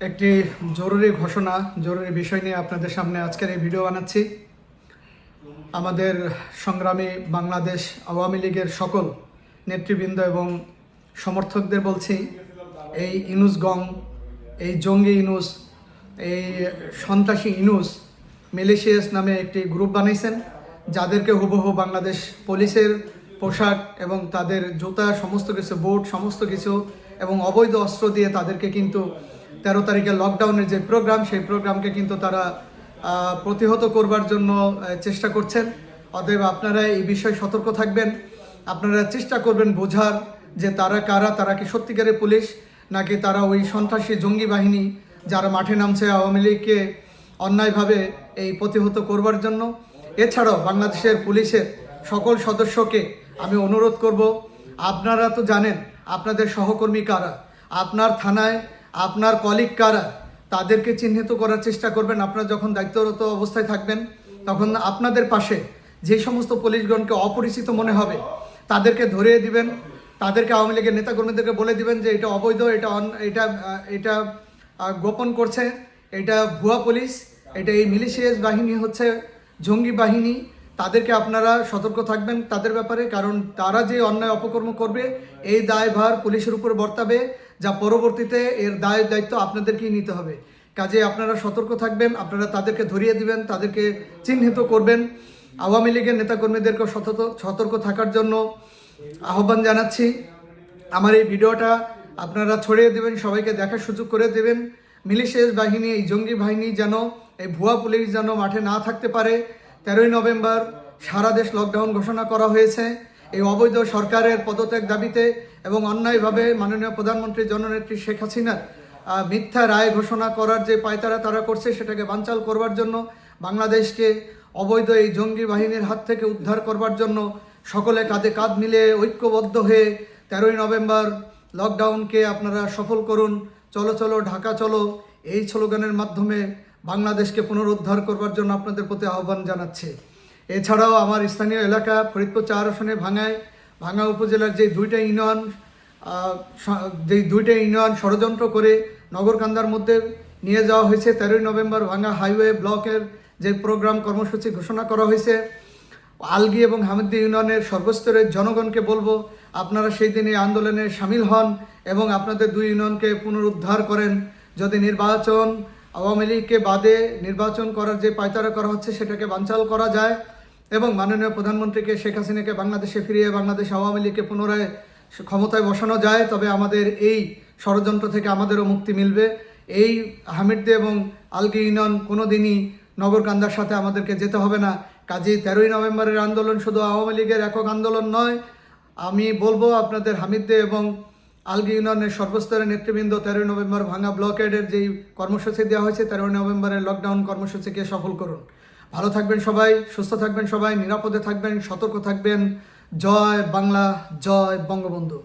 একটি জরুরি ঘোষণা, জরুরি বিষয় নিয়ে আপনাদের সামনে আজকের এই ভিডিও বানাচ্ছি। আমাদের সংগ্রামী বাংলাদেশ আওয়ামী লীগের সকল নেতৃবৃন্দ এবং সমর্থকদের বলছি, এই ইনুস গং, এই জঙ্গি ইনুস, এই সন্ত্রাসী ইনুস মেলেশিয়াস নামে একটি গ্রুপ বানিয়েছেন যাদেরকে হুবহু বাংলাদেশ পুলিশের পোশাক এবং তাদের জুতা, সমস্ত কিছু, বুট, সমস্ত কিছু এবং অবৈধ অস্ত্র দিয়ে তাদেরকে কিন্তু তেরো তারিখে লকডাউনের যে প্রোগ্রাম সেই প্রোগ্রামকে কিন্তু তারা প্রতিহত করবার জন্য চেষ্টা করছেন। অতএব আপনারা এই বিষয়ে সতর্ক থাকবেন। আপনারা চেষ্টা করবেন বোঝার যে তারা কারা, তারা কি সত্যিকারের পুলিশ, নাকি তারা ওই সন্ত্রাসী জঙ্গি বাহিনী যারা মাঠে নামছে আওয়ামী লীগকে অন্যায়ভাবে এই প্রতিহত করবার জন্য। এছাড়াও বাংলাদেশের পুলিশের সকল সদস্যকে আমি অনুরোধ করব, আপনারা তো জানেন, আপনাদের সহকর্মী কারা? আপনার থানায় আপনার কলিগ কারা তাদেরকে চিহ্নিত করার চেষ্টা করবেন। আপনারা যখন দায়িত্বরত অবস্থায় থাকবেন, তখন আপনাদের পাশে যে সমস্ত পুলিশগণকে অপরিচিত মনে হবে, তাদেরকে ধরিয়ে দিবেন। তাদেরকে আওয়ামী লীগের নেতাকর্মীদেরকে বলে দিবেন যে, এটা অবৈধ, এটা অন- এটা এটা গোপন করছে। এটা ভুয়া পুলিশ, এটা এই মিলিশিয়াস বাহিনী হচ্ছে জঙ্গি বাহিনী। তাদেরকে আপনারা সতর্ক থাকবেন তাদের ব্যাপারে, কারণ তারা যে অন্যায় অপকর্ম করবে, এই দায়ভার পুলিশের উপর বর্তাবে, যা পরবর্তীতে এর দায় দায়িত্ব আপনাদেরকেই নিতে হবে। কাজে আপনারা সতর্ক থাকবেন, আপনারা তাদেরকে ধরিয়ে দিবেন, তাদেরকে চিহ্নিত করবেন। আওয়ামী লীগের নেতাকর্মীদেরকে সতর্ক সতর্ক থাকার জন্য আহ্বান জানাচ্ছি। আমার এই ভিডিওটা আপনারা ছড়িয়ে দেবেন, সবাইকে দেখার সুযোগ করে দেবেন। মিলিশিয়াস বাহিনী, এই জঙ্গি বাহিনী যেন, এই ভুয়া পুলিশ যেন মাঠে না থাকতে পারে তেরোই নভেম্বর সারা দেশ লকডাউন ঘোষণা করা হয়েছে। এই অবৈধ সরকারের পদত্যাগ দাবিতে এবং অন্যায়ভাবে মাননীয় প্রধানমন্ত্রী জননেত্রী শেখ হাসিনার মিথ্যা রায় ঘোষণা করার যে পায়তারা তারা করছে সেটাকে বানচাল করবার জন্য, বাংলাদেশকে অবৈধ এই জঙ্গি বাহিনীর হাত থেকে উদ্ধার করবার জন্য সকলে কাঁধে কাঁধ মিলে ঐক্যবদ্ধ হয়ে তেরোই নভেম্বর লকডাউনকে আপনারা সফল করুন। চলো চলো, ঢাকা চলো। এই স্লোগানের মাধ্যমে বাংলাদেশকে পুনরুদ্ধার করবার জন্য আপনাদের প্রতি আহ্বান জানাচ্ছি। এছাড়াও আমার স্থানীয় এলাকা ফরিদপুর চার আসনে ভাঙায় ভাঙা উপজেলার যে দুইটা ইউনিয়ন যেই দুইটা ইউনিয়ন ষড়যন্ত্র করে নগরকান্দার মধ্যে নিয়ে যাওয়া হয়েছে, তেরোই নভেম্বর ভাঙা হাইওয়ে ব্লকের যে প্রোগ্রাম কর্মসূচি ঘোষণা করা হয়েছে, আলগি এবং হামিদ্দি ইউনিয়নের সর্বস্তরের জনগণকে বলব, আপনারা সেই দিনে আন্দোলনে সামিল হন এবং আপনাদের দুই ইউনিয়নকে পুনরুদ্ধার করেন। যদি নির্বাচন আওয়ামী লীগকে বাদে নির্বাচন করার যে পায়তারা করা হচ্ছে, সেটাকে বানচাল করা যায় এবং মাননীয় প্রধানমন্ত্রীকে শেখ হাসিনাকে বাংলাদেশে ফিরিয়ে বাংলাদেশ আওয়ামী লীগকে পুনরায় ক্ষমতায় বসানো যায়। তবে আমাদের এই ষড়যন্ত্র থেকে আমাদেরও মুক্তি মিলবে। এই হামিদে এবং আলগি ইউনিয়ন কোনোদিনই নগরকান্দার সাথে আমাদেরকে যেতে হবে না। কাজেই তেরোই নভেম্বরের আন্দোলন শুধু আওয়ামী লীগের একক আন্দোলন নয়। আমি বলব আপনাদের হামিদে এবং আলগি ইউনিয়নের সর্বস্তরের নেতৃবৃন্দ তেরোই নভেম্বর ভাঙা ব্লকেডের যেই কর্মসূচি দেওয়া হয়েছে, তেরোই নভেম্বরের লকডাউন কর্মসূচিকে সফল করুন। ভালো থাকবেন সবাই, সুস্থ থাকবেন সবাই, নিরাপদে থাকবেন, সতর্ক থাকবেন। জয় বাংলা, জয় বঙ্গবন্ধু।